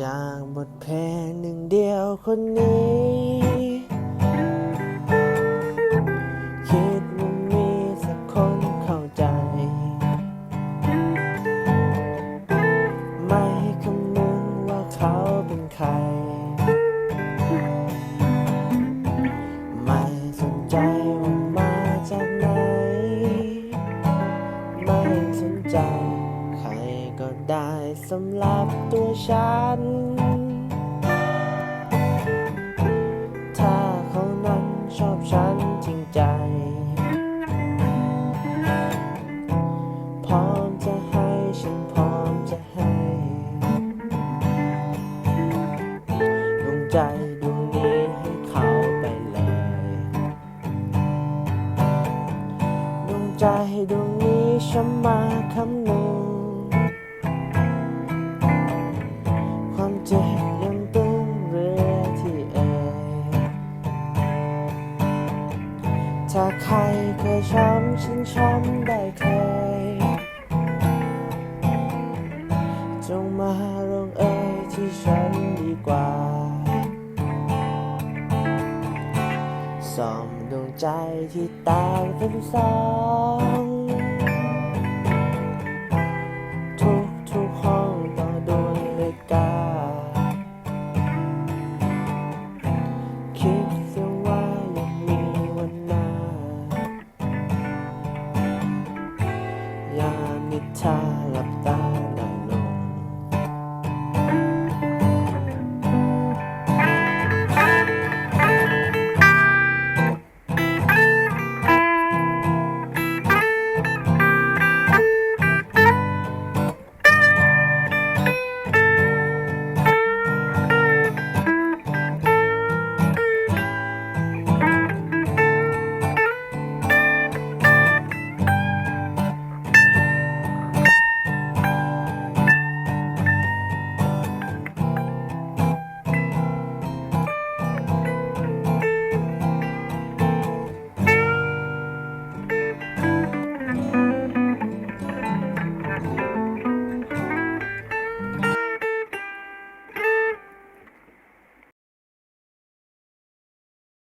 จากบทเพลงหนึ่งเดียวคนนี้ คิดว่ามีสักคนเข้าใจ ไม่คำนึงว่าเขาเป็นใคร ไม่สนใจว่ามาจากไหน ไม่สนใจ สำหรับตัวฉัน ถ้าเขานั้นชอบฉันจริงใจ พร้อมจะให้ฉันพร้อมจะให้ดวงใจดวงนี้ให้เขาไปเลยดวงใจดวงนี้ฉันมาคำ หนึ่งความเจ็บยังตึงเรือที่เอ่ยถ้าใครเคยช้ำฉันช้ำได้เคย จงมาลงเอยที่ฉันดีกว่าสอมดวงใจที่ต่างเป็นสองายามนิทราเรา